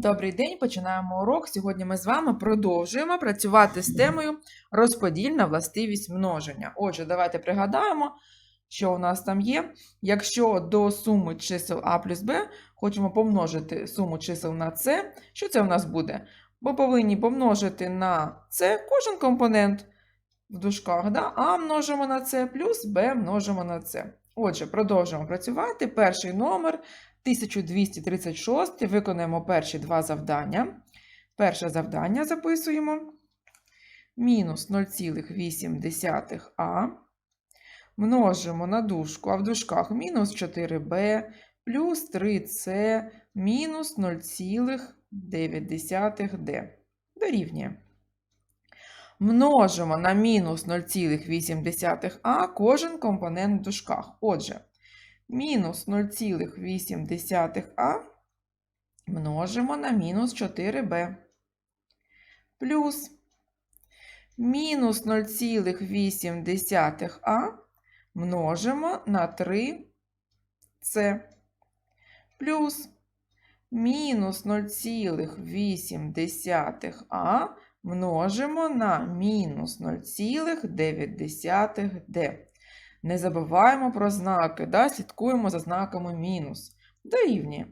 Добрий день, починаємо урок. Сьогодні ми з вами продовжуємо працювати з темою розподільна властивість множення. Отже, давайте пригадаємо, що у нас там є. Якщо до суми чисел а плюс b хочемо помножити суму чисел на c, що це у нас буде? Ми повинні помножити на c кожен компонент в дужках, да? а множимо на c плюс b множимо на c. Отже, продовжуємо працювати. Перший номер 1236 виконуємо перші два завдання. Перше завдання записуємо. Мінус 0,8а. Множимо на дужку, а в дужках мінус 4b плюс 3c мінус 0,9d. Дорівнює. Множимо на мінус 0,8а кожен компонент в дужках. Отже, мінус 0,8а множимо на мінус 4b. Плюс мінус 0,8а множимо на 3c. Плюс мінус 0,8а множимо на мінус 0,9d. Не забуваємо про знаки, да? слідкуємо за знаками мінус. Дорівнює.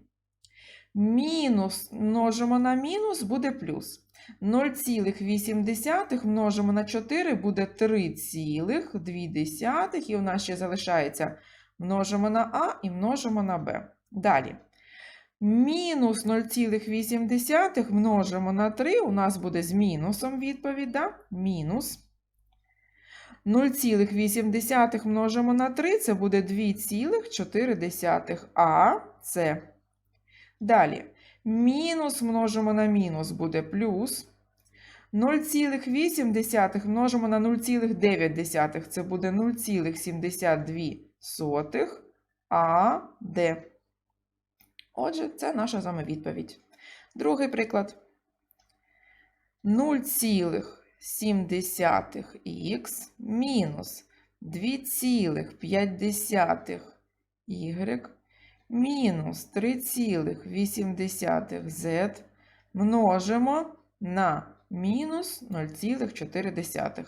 Мінус множимо на мінус буде плюс. 0,8 множимо на 4 буде 3,2. І у нас ще залишається множимо на А і множимо на Б. Далі. Мінус 0,8 множимо на 3, у нас буде з мінусом відповідь, да? мінус. 0,8 множимо на 3, це буде 2,4 а це. Далі, мінус множимо на мінус буде плюс. 0,8 множимо на 0,9, це буде 0,72 а Д. Отже, це наша з вами відповідь. Другий приклад. 0,7х мінус 2,5 y мінус 3,8z множимо на мінус 0,4.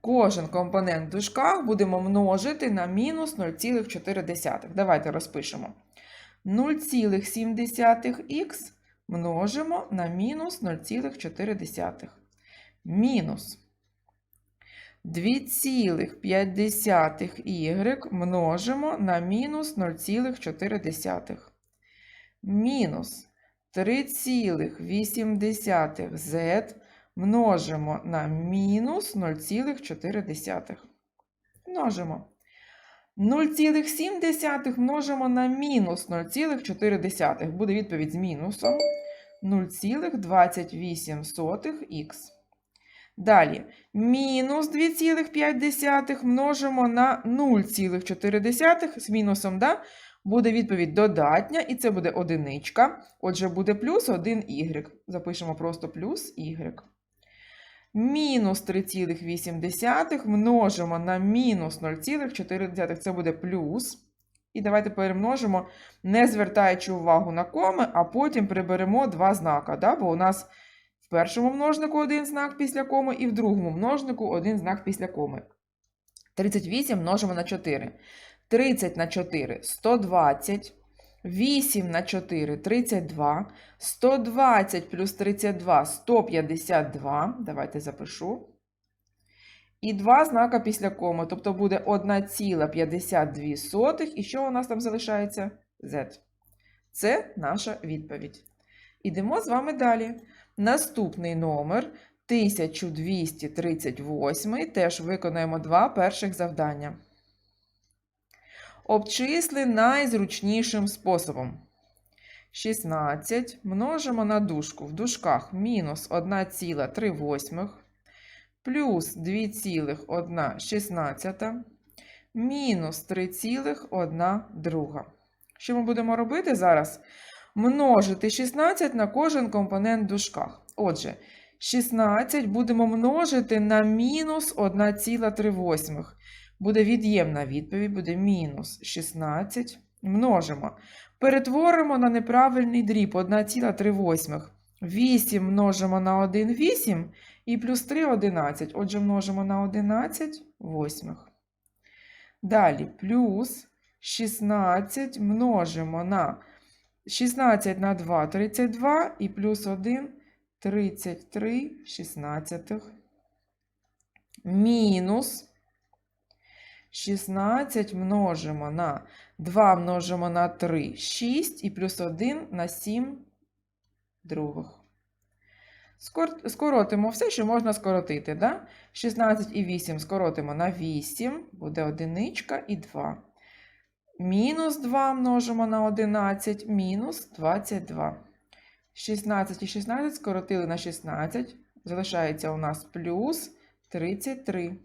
Кожен компонент в дужках будемо множити на мінус 0,4. Давайте розпишемо. 0,7х множимо на мінус 0,4. Мінус 2,5y множимо на мінус 0,4. Мінус 3,8z множимо на мінус 0,4. Множимо. 0,7 множимо на мінус 0,4. Буде відповідь з мінусом 0,28х. Далі, мінус 2,5 множимо на 0,4 з мінусом, да? буде відповідь додатня, і це буде одиничка. Отже, буде плюс 1y. Запишемо просто плюс y. Мінус 3,8 множимо на мінус 0,4, це буде плюс. І давайте перемножимо, не звертаючи увагу на коми, а потім приберемо два знака. Да? Бо у нас першому множнику один знак після коми, і в другому множнику один знак після коми. 38 множимо на 4. 30 на 4 120. 8 на 4 32. 120 плюс 32 152. Давайте запишу. І два знака після коми. Тобто буде 1,52. І що у нас там залишається? Z. Це наша відповідь. Ідемо з вами далі. Наступний номер 1238. Теж виконаємо два перших завдання. Обчисли найзручнішим способом. 16 множимо на дужку. В дужках мінус 1,3 плюс 2,1 мінус 3,1 друга. Що ми будемо робити зараз? Множити 16 на кожен компонент в дужках. Отже, 16 будемо множити на мінус 1,3. Буде від'ємна відповідь, буде мінус 16. Множимо. перетворимо на неправильний дріб 1,3. 8 множимо на 1 8 і плюс 3 11. Отже, множимо на 11 восьмих. Далі плюс 16 множимо на 16 на 2 32 і плюс 1 33 шістнадцятих. Мінус 16 множимо на 2 множимо на 3 6 і плюс 1 на 7 других. Скоротимо все, що можна скоротити. Да? 16 і 8 скоротимо на 8, буде одиничка і 2. Мінус 2 множимо на 11, мінус 22. 16 і 16 скоротили на 16, залишається у нас плюс 33.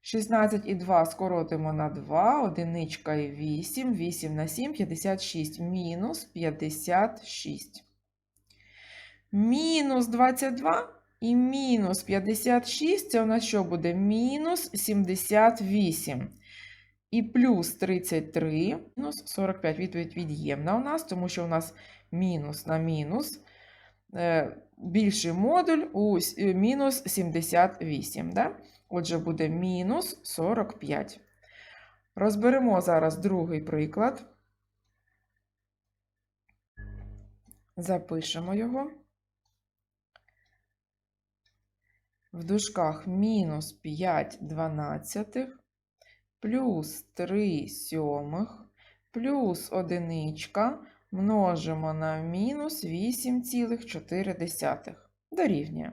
16 і 2 скоротимо на 2, одиничка і 8, 8 на 7, 56, мінус 56. Мінус 22 і мінус 56, це у нас що буде? Мінус 78. І плюс 33, мінус 45. Відповідь від'ємна у нас, тому що у нас мінус на мінус. Е, більший модуль у е, мінус 78. Да? Отже, буде мінус 45. Розберемо зараз другий приклад. Запишемо його. В дужках мінус 5 дванадцятих, плюс 3 сьомих, плюс одиничка множимо на мінус 8,4 дорівнює.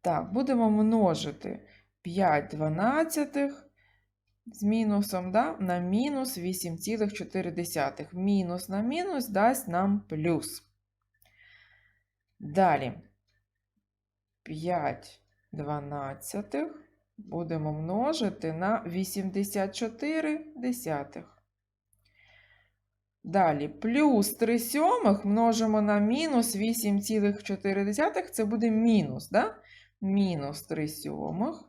Так, будемо множити 5 дванадцятих з мінусом да, на мінус 8,4. Мінус на мінус дасть нам плюс. Далі 5 дванадцятих будемо множити на 84 десятих. Далі плюс 3 сьомих множимо на мінус 8,4. Це буде мінус, да? Мінус 3 сьомих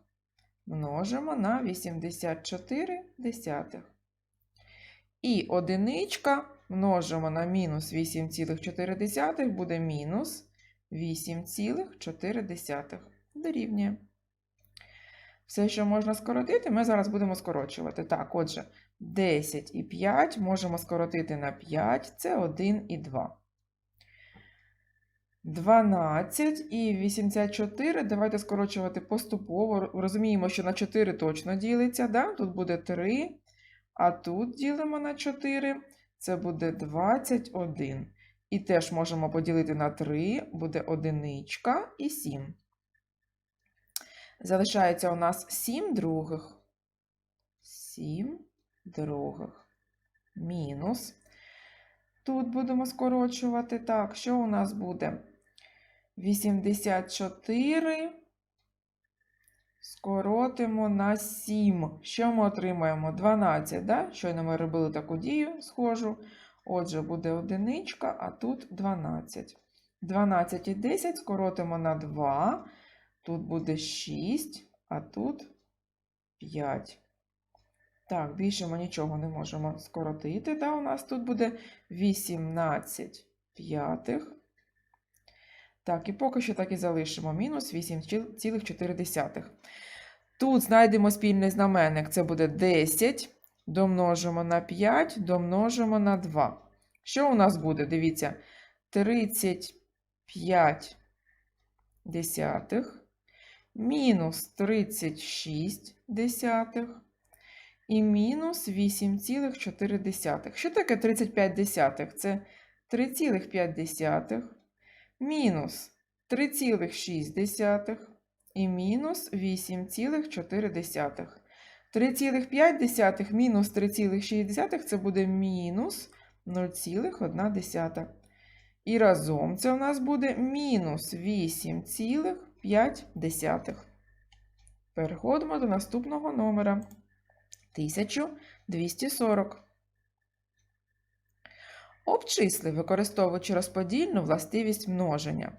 множимо на 84 десятих. І одиничка множимо на мінус 8,4 буде мінус 8,4 дорівнює. Все, що можна скоротити, ми зараз будемо скорочувати. Так, отже, 10 і 5 можемо скоротити на 5, це 1 і 2. 12 і 84. Давайте скорочувати поступово. Розуміємо, що на 4 точно ділиться. Да? Тут буде 3, а тут ділимо на 4. Це буде 21. І теж можемо поділити на 3, буде одиничка і 7. Залишається у нас 7 других. 7 других. Мінус. Тут будемо скорочувати. Так, що у нас буде? 84. Скоротимо на 7. Що ми отримаємо? 12, да? Щойно ми робили таку дію схожу. Отже, буде одиничка, а тут 12. 12 і 10 скоротимо на 2. Тут буде 6, а тут 5. Так, більше ми нічого не можемо скоротити. Да? У нас тут буде 18 п'ятих. Так, і поки що так і залишимо мінус 8,4. Тут знайдемо спільний знаменник, це буде 10. Домножимо на 5, домножимо на 2. Що у нас буде? Дивіться, 35 десятих мінус 36 десятих і мінус 8,4. Що таке 35 десятих? Це 3,5 мінус 3,6 і мінус 8,4. 3,5 мінус 3,6 це буде мінус 0,1. І разом це у нас буде мінус 8,5. Переходимо до наступного номера. 1240. Обчисли, використовуючи розподільну властивість множення.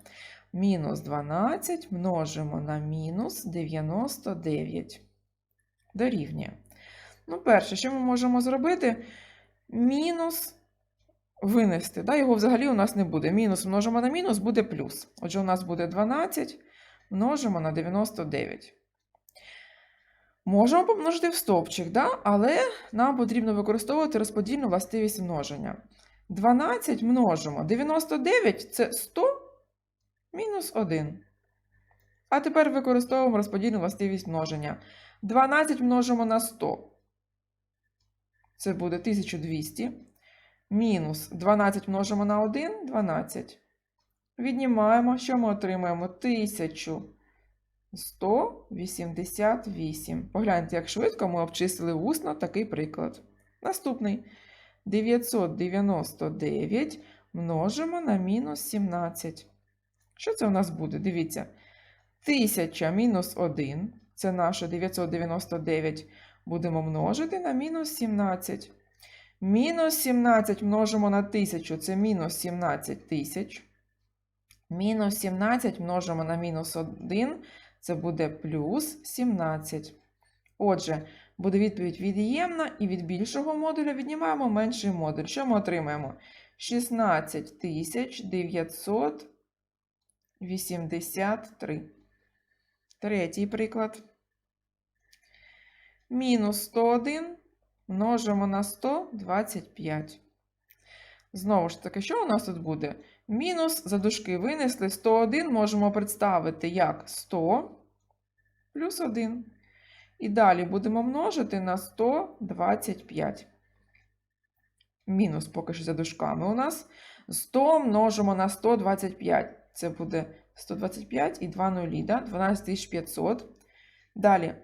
Мінус 12 множимо на мінус 99. Дорівнює. Ну, перше, що ми можемо зробити? мінус винести. Да? Його взагалі у нас не буде. Мінус множимо на мінус буде плюс. Отже, у нас буде 12 множимо на 99. Можемо помножити в стовпчик, да? але нам потрібно використовувати розподільну властивість множення. 12 множимо. 99 це 100 мінус 1. А тепер використовуємо розподільну властивість множення. 12 множимо на 100. Це буде 1200. Мінус 12 множимо на 1 12. Віднімаємо, що ми отримаємо? 1188. Погляньте, як швидко ми обчислили усно такий приклад. Наступний. 999 множимо на мінус 17. Що це у нас буде? Дивіться. 1000 мінус 1. Це наше 999. Будемо множити на мінус 17. Мінус 17 множимо на 1000. Це мінус 17 тисяч. Мінус 17 множимо на мінус 1. Це буде плюс 17. Отже, буде відповідь від'ємна, і від більшого модуля віднімаємо менший модуль. Що ми отримаємо? 16 983. Третій приклад. Мінус 101 множимо на 125. Знову ж таки, що у нас тут буде? Мінус за дужки винесли 101 можемо представити як 100 плюс 1. І далі будемо множити на 125. Мінус поки що за дужками у нас 100 множимо на 125. Це буде 125 і 2 нулі, да? 12500. Далі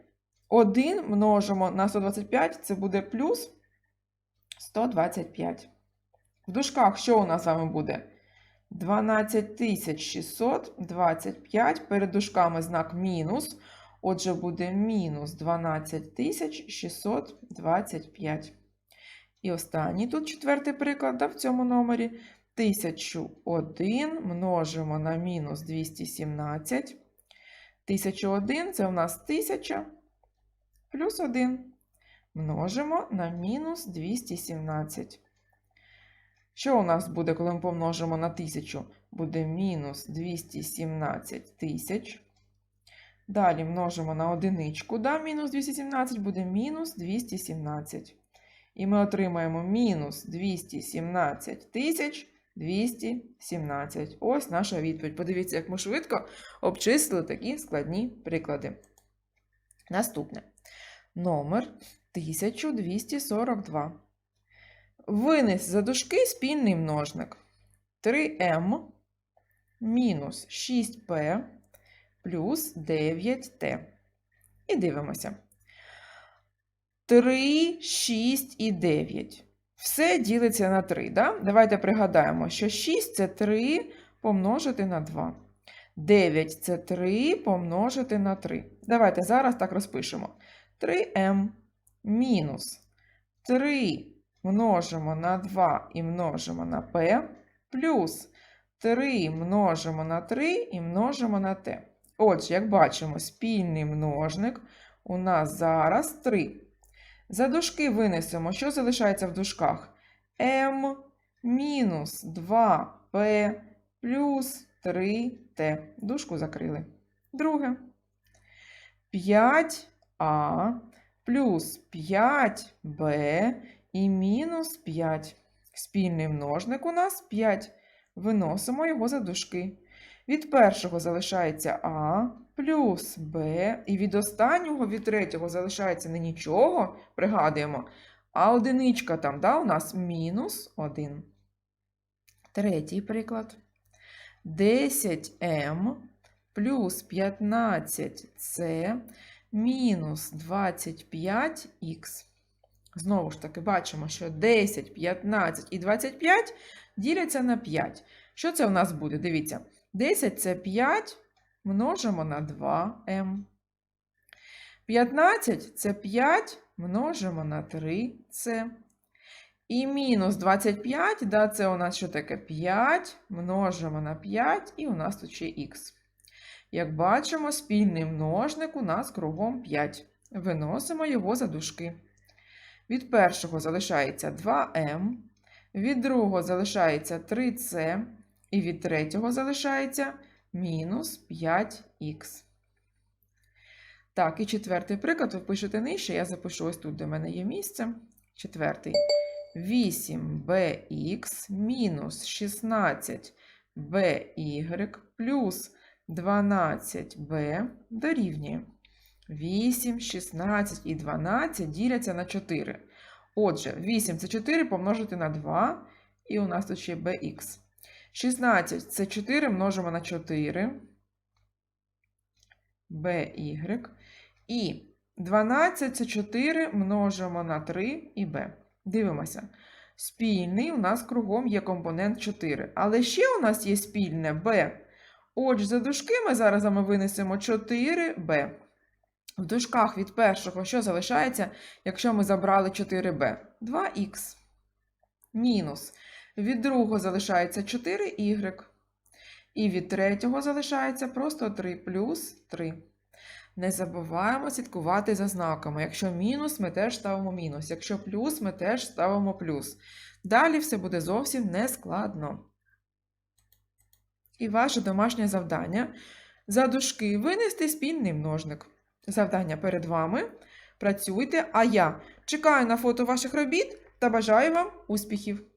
1 множимо на 125, це буде плюс 125. В дужках що у нас з вами буде? 12625. Перед дужками знак мінус. Отже, буде мінус 12625. І останній тут четвертий приклад да, в цьому номері. 1001 множимо на мінус 217. 1001 це у нас 1000 плюс 1. Множимо на мінус 217. Що у нас буде, коли ми помножимо на 1000? Буде мінус 217 тисяч. Далі множимо на одиничку, да, мінус 217 буде мінус 217. І ми отримаємо мінус 217 тисяч 217. Ось наша відповідь. Подивіться, як ми швидко обчислили такі складні приклади. Наступне. Номер 1242. Винес за дужки спільний множник. 3m мінус 6p плюс 9t. І дивимося. 3, 6 і 9. Все ділиться на 3. Да? Давайте пригадаємо, що 6 це 3 помножити на 2. 9 це 3 помножити на 3. Давайте зараз так розпишемо. 3m мінус 3 множимо на 2 і множимо на p, плюс 3 множимо на 3 і множимо на t. Отже, як бачимо, спільний множник у нас зараз 3. За дужки винесемо, що залишається в дужках? m мінус 2p плюс 3t. Дужку закрили. Друге. 5а плюс 5b і мінус 5. Спільний множник у нас 5. Виносимо його за дужки. Від першого залишається А плюс Б, і від останнього, від третього, залишається не нічого, пригадуємо, а одиничка там да, у нас мінус 1. Третій приклад. 10М плюс 15С мінус 25Х. Знову ж таки, бачимо, що 10, 15 і 25 діляться на 5. Що це у нас буде? Дивіться, 10 це 5 множимо на 2m. 15 це 5 множимо на 3c. І мінус 25, да, це у нас що таке 5 множимо на 5, і у нас тут ще х. Як бачимо, спільний множник у нас кругом 5. Виносимо його за дужки. Від першого залишається 2m, від другого залишається 3c, і від третього залишається мінус 5х. Так, і четвертий приклад ви пишете нижче, я запишу ось тут, де в мене є місце. Четвертий. 8bx мінус 16by плюс 12b дорівнює. 8, 16 і 12 діляться на 4. Отже, 8 це 4 помножити на 2, і у нас тут ще bx. 16 це 4 множимо на 4 by. І 12 це 4 множимо на 3 і b. Дивимося. Спільний у нас кругом є компонент 4. Але ще у нас є спільне b. Отже, за дужки ми зараз винесемо 4b. В дужках від першого що залишається, якщо ми забрали 4b? 2х. Мінус. Від другого залишається 4y. І від третього залишається просто 3 плюс 3. Не забуваємо слідкувати за знаками. Якщо мінус, ми теж ставимо мінус. Якщо плюс, ми теж ставимо плюс. Далі все буде зовсім нескладно. І ваше домашнє завдання за дужки винести спільний множник. Завдання перед вами. Працюйте, а я чекаю на фото ваших робіт та бажаю вам успіхів!